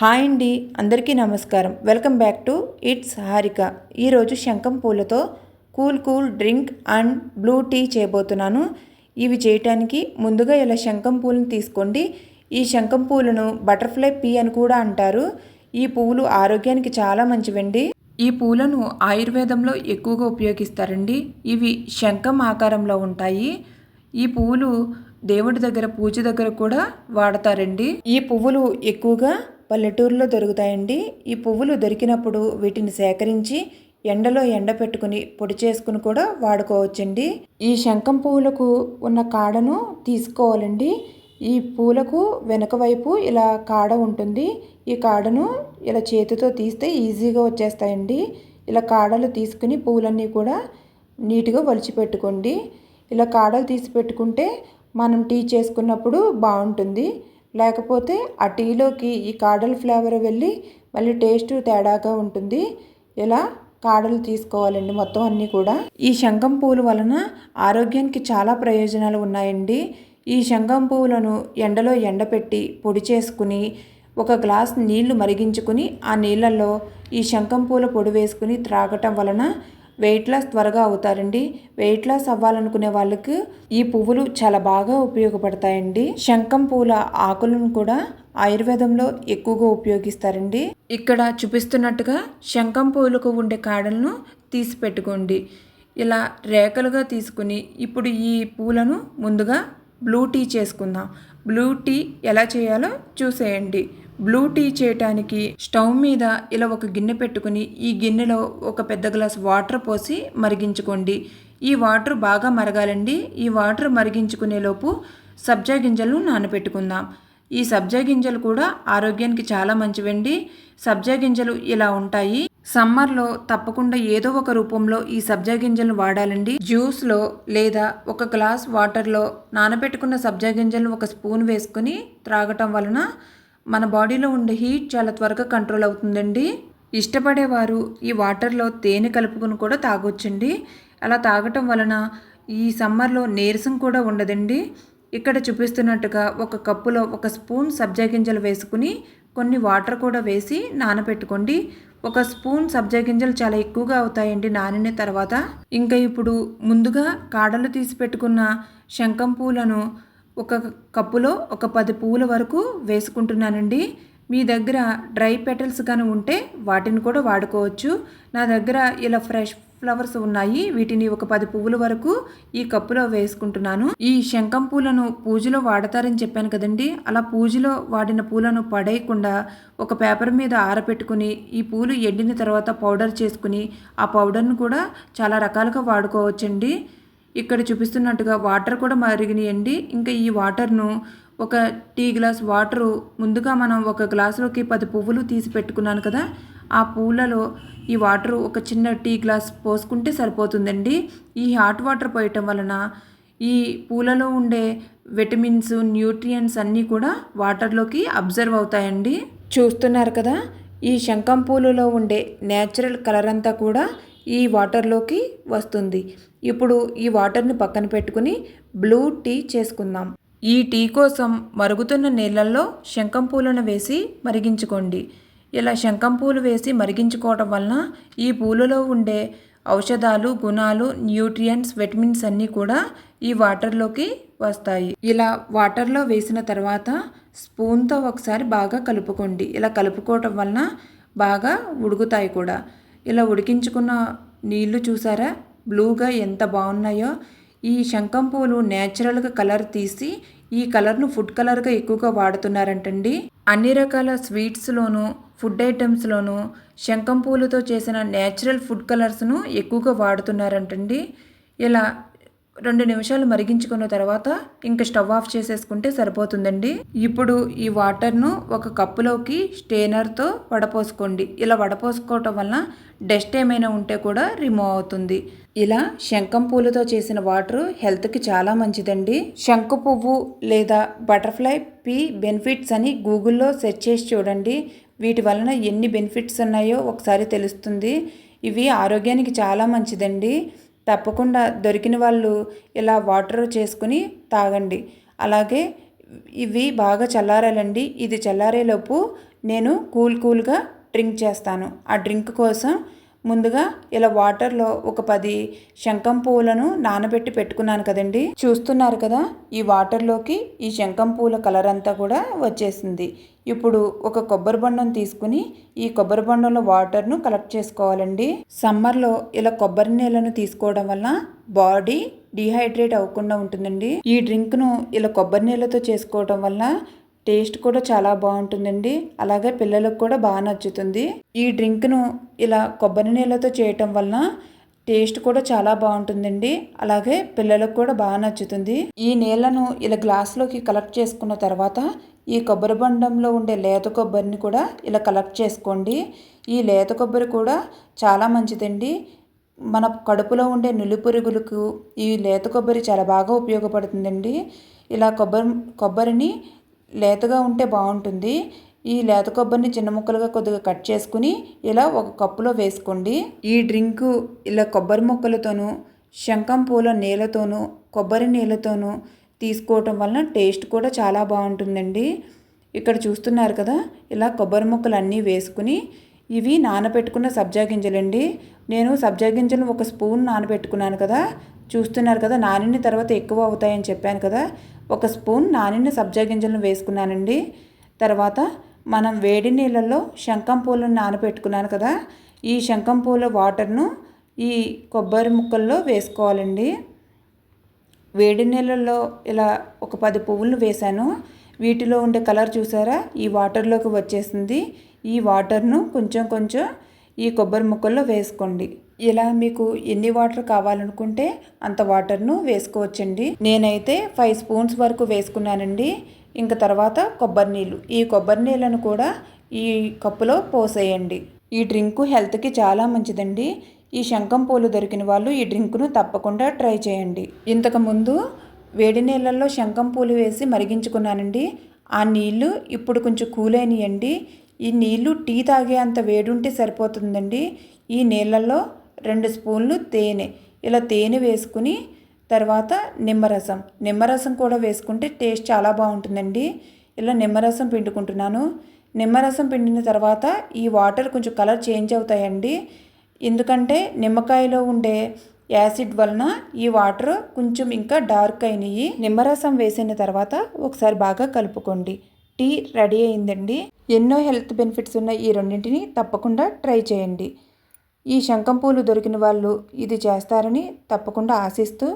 Hi అండి అందరికీ నమస్కారం. Welcome back to it's Harika ఈరోజు శంఖం పూలతో cool cool drink and blue tea చేయబోతున్నాను. ఇవి చేయటానికి ముందుగా ఇలా శంఖం పూలను తీసుకోండి. ఈ శంఖం పూలను బటర్ఫ్లై పీ అని కూడా అంటారు. ఈ పువ్వులు ఆరోగ్యానికి చాలా మంచివండి. ఈ పూలను ఆయుర్వేదంలో ఎక్కువగా ఉపయోగిస్తారండి. ఇవి శంఖం ఆకారంలో ఉంటాయి. ఈ పువ్వులు దేవుడి దగ్గర పూజ దగ్గర కూడా వాడతారండి. ఈ పువ్వులు ఎక్కువగా పల్లెటూరులో దొరుకుతాయండి. ఈ పువ్వులు దొరికినప్పుడు వీటిని సేకరించి ఎండలో ఎండపెట్టుకుని పొడి చేసుకుని కూడా వాడుకోవచ్చండి. ఈ శంఖం పువ్వులకు ఉన్న కాడను తీసుకోవాలండి. ఈ పూలకు వెనక వైపు ఇలా కాడ ఉంటుంది. ఈ కాడను ఇలా చేతితో తీస్తే ఈజీగా వచ్చేస్తాయండి. ఇలా కాడలు తీసుకుని పువ్వులన్నీ కూడా నీట్గా వలిచిపెట్టుకోండి. ఇలా కాడలు తీసి పెట్టుకుంటే మనం టీ చేసుకున్నప్పుడు బాగుంటుంది. లేకపోతే ఆ టీలోకి ఈ కాడల ఫ్లేవర్ వెళ్ళి మళ్ళీ టేస్ట్ తేడాగా ఉంటుంది. ఇలా కాడలు తీసుకోవాలండి మొత్తం అన్నీ కూడా. ఈ శంఖం పువ్వుల వలన ఆరోగ్యానికి చాలా ప్రయోజనాలు ఉన్నాయండి. ఈ శంఖం పువ్వులను ఎండలో ఎండపెట్టి పొడి చేసుకుని ఒక గ్లాస్ నీళ్ళు మరిగించుకుని ఆ నీళ్ళల్లో ఈ శంఖం పూల పొడి వేసుకుని త్రాగటం వలన వెయిట్ లాస్ త్వరగా అవుతారండి. వెయిట్ లాస్ అవ్వాలనుకునే వాళ్ళకి ఈ పువ్వులు చాలా బాగా ఉపయోగపడతాయండి. శంఖం పూల ఆకులను కూడా ఆయుర్వేదంలో ఎక్కువగా ఉపయోగిస్తారండి. ఇక్కడ చూపిస్తున్నట్టుగా శంఖం పూలకు ఉండే కాడలను తీసి పెట్టుకోండి ఇలా రేఖలుగా తీసుకుని ఇప్పుడు ఈ పూలను ముందుగా బ్లూ టీ చేసుకుందాం. బ్లూ టీ ఎలా చేయాలో చూసేయండి. బ్లూ టీ చేయటానికి స్టవ్ మీద ఇలా ఒక గిన్నె పెట్టుకుని ఈ గిన్నెలో ఒక పెద్ద గ్లాస్ వాటర్ పోసి మరిగించుకోండి. ఈ వాటర్ బాగా మరగాలండి. ఈ వాటర్ మరిగించుకునే లోపు సబ్జా గింజలను నానబెట్టుకుందాం ఈ సబ్జా గింజలు కూడా ఆరోగ్యానికి చాలా మంచివండి. సబ్జా గింజలు ఇలా ఉంటాయి. సమ్మర్లో తప్పకుండా ఏదో ఒక రూపంలో ఈ సబ్జా గింజలను వాడాలండి. జ్యూస్లో లేదా ఒక గ్లాస్ వాటర్లో నానబెట్టుకున్న సబ్జా గింజలను ఒక స్పూన్ వేసుకుని త్రాగటం వలన మన బాడీలో ఉండే హీట్ చాలా త్వరగా కంట్రోల్ అవుతుందండి. ఇష్టపడేవారు ఈ వాటర్లో తేనె కలుపుకుని కూడా తాగొచ్చండి. అలా తాగటం వలన ఈ సమ్మర్లో నీరసం కూడా ఉండదండి. ఇక్కడ చూపిస్తున్నట్టుగా ఒక కప్పులో ఒక స్పూన్ సబ్జా గింజలు వేసుకుని కొన్ని వాటర్ కూడా వేసి నానబెట్టుకోండి ఒక స్పూన్ సబ్జా గింజలు చాలా ఎక్కువగా అవుతాయండి నానిన తర్వాత. ఇంకా ఇప్పుడు ముందుగా కాడలు తీసి పెట్టుకున్న శంఖం పూలను ఒక కప్పులో ఒక పది పువ్వుల వరకు వేసుకుంటున్నానండి. మీ దగ్గర డ్రై పెటల్స్ కానీ ఉంటే వాటిని కూడా వాడుకోవచ్చు. నా దగ్గర ఇలా ఫ్రెష్ ఫ్లవర్స్ ఉన్నాయి. వీటిని ఒక పది పువ్వుల వరకు ఈ కప్పులో వేసుకుంటున్నాను. ఈ శంఖం పూలను పూజలో వాడతారని చెప్పాను కదండి. అలా పూజలో వాడిన పూలను పడేయకుండా ఒక పేపర్ మీద ఆరపెట్టుకుని ఈ పూలు ఎండిన తర్వాత పౌడర్ చేసుకుని ఆ పౌడర్ను కూడా చాలా రకాలుగా వాడుకోవచ్చండి. ఇక్కడ చూపిస్తున్నట్టుగా వాటర్ కూడా మరిగినాయండి. ఇంకా ఈ వాటర్ను ఒక టీ గ్లాస్ వాటరు ముందుగా మనం ఒక గ్లాసులోకి పది పువ్వులు తీసి పెట్టుకున్నాను కదా ఆ పూలలో ఈ వాటర్ ఒక చిన్న టీ గ్లాస్ పోసుకుంటే సరిపోతుందండి. ఈ హాట్ వాటర్ పోయటం వలన ఈ పూలలో ఉండే విటమిన్స్ న్యూట్రియంట్స్ అన్నీ కూడా వాటర్లోకి అబ్జర్వ్ అవుతాయండి. చూస్తున్నారు కదా ఈ శంఖం పూలలో ఉండే న్యాచురల్ కలర్ అంతా కూడా ఈ వాటర్లోకి వస్తుంది. ఇప్పుడు ఈ వాటర్ని పక్కన పెట్టుకుని బ్లూ టీ చేసుకుందాం. ఈ టీ కోసం మరుగుతున్న నీళ్ళల్లో శంఖం పూలను వేసి మరిగించుకోండి. ఇలా శంఖం పూలు వేసి మరిగించుకోవటం వలన ఈ పూలలో ఉండే ఔషధాలు గుణాలు న్యూట్రియంట్స్ విటమిన్స్ అన్నీ కూడా ఈ వాటర్లోకి వస్తాయి. ఇలా వాటర్లో వేసిన తర్వాత స్పూన్తో ఒకసారి బాగా కలుపుకోండి. ఇలా కలుపుకోవటం వలన బాగా ఉడుకుతాయి కూడా. ఇలా ఉడికించుకున్న నీళ్ళు చూసారా? బ్లూగా ఎంత బాగున్నాయో ఈ శంఖం పూలు న్యాచురల్గా కలర్ తీసి ఈ కలర్ను ఫుడ్ కలర్గా ఎక్కువగా వాడుతున్నారంటండి. అన్ని రకాల స్వీట్స్లోనూ ఫుడ్ ఐటమ్స్లోనూ శంఖం పూలతో చేసిన న్యాచురల్ ఫుడ్ కలర్స్ను ఎక్కువగా వాడుతున్నారంటండి. ఇలా రెండు నిమిషాలు మరిగించుకున్న తర్వాత ఇంకా స్టవ్ ఆఫ్ చేసేసుకుంటే సరిపోతుందండి. ఇప్పుడు ఈ వాటర్ను ఒక కప్పులోకి స్టేనర్తో వడపోసుకోండి. ఇలా వడపోసుకోవటం వలన డస్ట్ ఏమైనా ఉంటే కూడా రిమూవ్ అవుతుంది. ఇలా శంఖం పూలతో చేసిన వాటర్ హెల్త్కి చాలా మంచిదండి. శంఖ పువ్వు లేదా బటర్ఫ్లై పీ బెనిఫిట్స్ అని గూగుల్లో సెర్చ్ చేసి చూడండి. వీటి వలన ఎన్ని బెనిఫిట్స్ ఉన్నాయో ఒకసారి తెలుస్తుంది. ఇవి ఆరోగ్యానికి చాలా మంచిదండి. తప్పకుండా దొరికిన వాళ్ళు ఇలా వాటర్ చేసుకుని తాగండి. అలాగే ఇవి బాగా చల్లారాలండి. ఇది చల్లారేలోపు నేను కూల్ కూల్గా డ్రింక్ చేస్తాను. ఆ డ్రింక్ కోసం ముందుగా ఇలా వాటర్లో ఒక పది శంఖం పువ్వులను నానబెట్టి పెట్టుకున్నాను కదండి. చూస్తున్నారు కదా ఈ వాటర్లోకి ఈ శంఖం పువ్వుల కలర్ అంతా కూడా వచ్చేసింది. ఇప్పుడు ఒక కొబ్బరి బొండం తీసుకుని ఈ కొబ్బరి బొండంలో వాటర్ను కలెక్ట్ చేసుకోవాలండి. సమ్మర్లో ఇలా కొబ్బరి నీళ్ళను తీసుకోవడం వల్ల బాడీ డిహైడ్రేట్ అవ్వకుండా ఉంటుందండి. ఈ డ్రింక్ను ఇలా కొబ్బరి నీళ్ళతో చేసుకోవడం వల్ల టేస్ట్ కూడా చాలా బాగుంటుందండి. అలాగే పిల్లలకు కూడా బాగా నచ్చుతుంది. ఈ డ్రింక్ను ఇలా కొబ్బరి నీళ్ళతో చేయటం వలన టేస్ట్ కూడా చాలా బాగుంటుందండి. అలాగే పిల్లలకు కూడా బాగా నచ్చుతుంది. ఈ నీళ్ళను ఇలా గ్లాస్లోకి కలెక్ట్ చేసుకున్న తర్వాత ఈ కొబ్బరి బండంలో ఉండే లేత కొబ్బరిని కూడా ఇలా కలెక్ట్ చేసుకోండి. ఈ లేత కొబ్బరి కూడా చాలా మంచిదండి. మన కడుపులో ఉండే నులిపురుగులకు ఈ లేత కొబ్బరి చాలా బాగా ఉపయోగపడుతుందండి. ఇలా కొబ్బరి కొబ్బరిని లేతగా ఉంటే బాగుంటుంది. ఈ లేత కొబ్బరిని చిన్న ముక్కలుగా కొద్దిగా కట్ చేసుకుని ఇలా ఒక కప్పులో వేసుకోండి. ఈ డ్రింకు ఇలా కొబ్బరి ముక్కలతోనూ శంఖం పూల నీళ్ళతోనూ కొబ్బరి నీళ్ళతోనూ తీసుకోవటం వలన టేస్ట్ కూడా చాలా బాగుంటుందండి. ఇక్కడ చూస్తున్నారు కదా ఇలా కొబ్బరి ముక్కలు అన్నీ వేసుకుని ఇవి నానబెట్టుకున్న సబ్జా గింజలండి. నేను సబ్జా గింజలు ఒక స్పూన్ నానబెట్టుకున్నాను కదా. చూస్తున్నారు కదా నానిన తర్వాత ఎక్కువ అవుతాయని చెప్పాను కదా. ఒక స్పూన్ నానిన సబ్జా గింజలను వేసుకున్నానండి. తర్వాత మనం వేడి నీళ్ళల్లో శంఖం పూలను నానబెట్టుకున్నాను కదా. ఈ శంఖం పూల వాటర్ను ఈ కొబ్బరి ముక్కల్లో వేసుకోవాలండి. వేడి నీళ్ళల్లో ఇలా ఒక పది పువ్వులను వేశాను. వీటిలో ఉండే కలర్ చూసారా? ఈ వాటర్లోకి వచ్చేసింది. ఈ వాటర్ను కొంచెం కొంచెం ఈ కొబ్బరి ముక్కల్లో వేసుకోండి. ఇలా మీకు ఎన్ని వాటర్ కావాలనుకుంటే అంత వాటర్ను వేసుకోవచ్చండి. నేనైతే ఫైవ్ స్పూన్స్ వరకు వేసుకున్నానండి. ఇంకా తర్వాత కొబ్బరి నీళ్ళు. ఈ కొబ్బరి నీళ్ళను కూడా ఈ కప్పులో పోసేయండి. ఈ డ్రింకు హెల్త్కి చాలా మంచిదండి. ఈ శంఖం పూలు దొరికిన వాళ్ళు ఈ డ్రింకును తప్పకుండా ట్రై చేయండి. ఇంతకుముందు వేడి నీళ్ళల్లో శంఖం పూలు వేసి మరిగించుకున్నానండి. ఆ నీళ్ళు ఇప్పుడు కొంచెం కూల్ అయినాయండి ఈ నీళ్ళు టీ తాగే అంత వేడుంటే సరిపోతుందండి. ఈ నీళ్ళల్లో రెండు స్పూన్లు తేనె. ఇలా తేనె వేసుకుని తర్వాత నిమ్మరసం. నిమ్మరసం కూడా వేసుకుంటే టేస్ట్ చాలా బాగుంటుందండి. ఇలా నిమ్మరసం పిండుకుంటున్నాను. నిమ్మరసం పిండిన తర్వాత ఈ వాటర్ కొంచెం కలర్ చేంజ్ అవుతాయండి. ఎందుకంటే నిమ్మకాయలో ఉండే యాసిడ్ వలన ఈ వాటర్ కొంచెం ఇంకా డార్క్ అయినాయి నిమ్మరసం వేసిన తర్వాత ఒకసారి బాగా కలుపుకోండి. టీ రెడీ అయిందండి. ఎన్నో హెల్త్ బెనిఫిట్స్ ఉన్న ఈ రెండింటిని తప్పకుండా ట్రై చేయండి. ఈ శంఖం పూలు దొరికిన వాళ్ళు ఇది చేస్తారని తప్పకుండా ఆశిస్తూ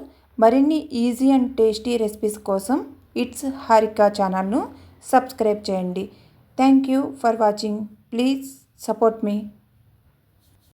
మరిన్ని ఈజీ అండ్ టేస్టీ రెసిపీస్ కోసం ఇట్స్ హారికా ఛానల్ను సబ్స్క్రైబ్ చేయండి. Thank you for watching. Please support me.